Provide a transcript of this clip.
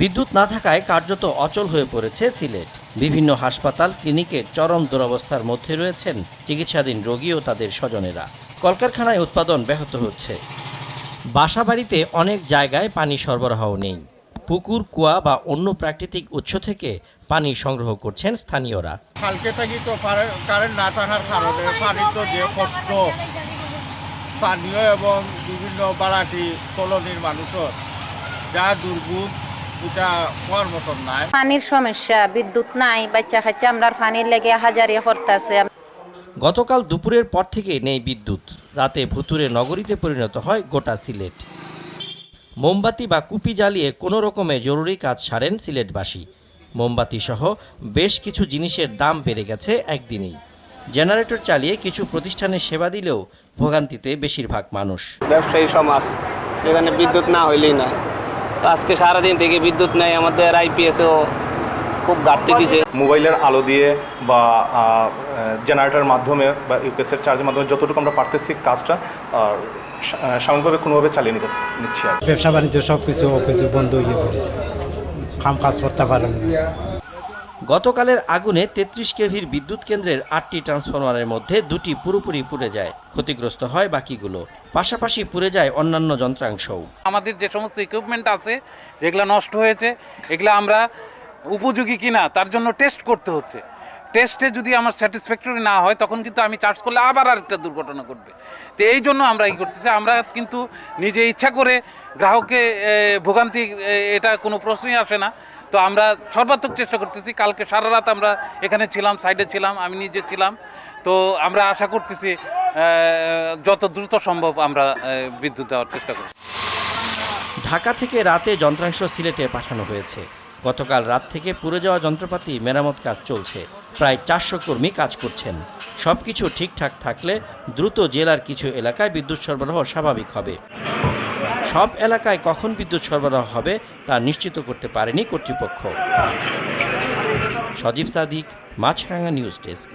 বিদ্যুৎ না থাকায় কার্যত অচল হয়ে পড়েছে সিলেট। বিভিন্ন হাসপাতাল, ক্লিনিকে চরম দুরবস্থার মধ্যে রয়েছেন চিকিৎসাধীন রোগী ও তাদের স্বজনেরা। কলকারখানায় উৎপাদন ব্যাহত হচ্ছে। বাসাবাড়িতে অনেক জায়গায় পানি সরবরাহ নেই। পুকুর, কুয়া বা অন্য প্রাকৃতিক উৎস থেকে পানি সংগ্রহ করছেন স্থানীয়রা। কালকে থাকি তো কারেন্ট না থাকার কারণে পানির তো যে কষ্ট, স্থানীয় এবং বিভিন্ন বাড়াটি কলোনির মানুষের, যা দুর্ভোগ। পানির সমস্যা বিদ্যুৎ নাই বাচ্চা কাচ্চা আমরা পানির লেগে হাজারি গতকাল দুপুরের পর থেকে নেই বিদ্যুৎ। রাতে ভুতুরে নগরীতে পরিণত হয় গোটা সিলেট। মোমবাতি বা কুপি জ্বালিয়ে কোনো রকমে জরুরি কাজ সারেন সিলেটবাসী। মোমবাতি সহ বেশ কিছু জিনিসের দাম বেড়ে গেছে একদিনেই। জেনারেটর চালিয়ে কিছু প্রতিষ্ঠানে সেবা দিলেও ভোগান্তিতে বেশিরভাগ মানুষ। ব্যবসায়ী সমাজ এখানে বিদ্যুৎ না হইলেই না তো আজকে সারাদিন থেকে বিদ্যুৎ নেই আমাদের আইপিএসও খুব ঘাটতি দিছে। মোবাইলের আলো দিয়ে বা জেনারেটরের মাধ্যমে বা ইউপিএসের চার্জের মাধ্যমে যতটুকু আমরা পারতেছি কাজটা আর সাময়িকভাবে কোনোভাবে চালিয়ে নিতে নিচ্ছি আর ব্যবসা বাণিজ্য সব কিছু কিছু বন্ধ হয়ে পড়েছে। কাম কাজ করতে পারেন না। গতকালের আগুনে তেত্রিশ কেভির বিদ্যুৎ কেন্দ্রের আটটি ট্রান্সফরমারের মধ্যে দুটি পুরোপুরি পুড়ে যায়, ক্ষতিগ্রস্ত হয় বাকিগুলো। পাশাপাশি পুড়ে যায় অন্যান্য যন্ত্রাংশও। আমাদের যে সমস্ত ইকুইপমেন্ট আছে, যেগুলো নষ্ট হয়েছে, এগুলো আমরা উপযোগী কিনা তার জন্য টেস্ট করতে হচ্ছে। টেস্টে যদি আমার স্যাটিসফ্যাক্টরি না হয়, তখন কিন্তু আমি চার্জ করলে আবার আরেকটা দুর্ঘটনা ঘটবে। তো এই জন্য আমরা কি করতেছি, আমরা কিন্তু নিজে ইচ্ছা করে গ্রাহককে ভোগান্তি এটা কোনো প্রশ্নই আসে না। তো আমরা সর্বাত্মক চেষ্টা করতেছি। কালকে সারা রাত আমরা এখানে ছিলাম সাইডে ছিলাম, আমি নিজে ছিলাম। তো আমরা আশা করতেছি যত দ্রুত সম্ভব আমরা বিদ্যুৎ দেওয়ার চেষ্টা করছি। ঢাকা থেকে রাতে যন্ত্রাংশ সিলেটে পাঠানো হয়েছে। গতকাল রাত থেকে পুড়ে যাওয়া যন্ত্রপাতি মেরামত কাজ চলছে। প্রায় চারশো কর্মী কাজ করছেন। সবকিছু ঠিকঠাক থাকলে দ্রুত জেলার কিছু এলাকায় বিদ্যুৎ সরবরাহ স্বাভাবিক হবে। সব এলাকায় কখন বিদ্যুৎ সরবরাহ হবে তা নিশ্চিত করতে পারেনি কর্তৃপক্ষ। Sajib Sadik, Maasranga news desk.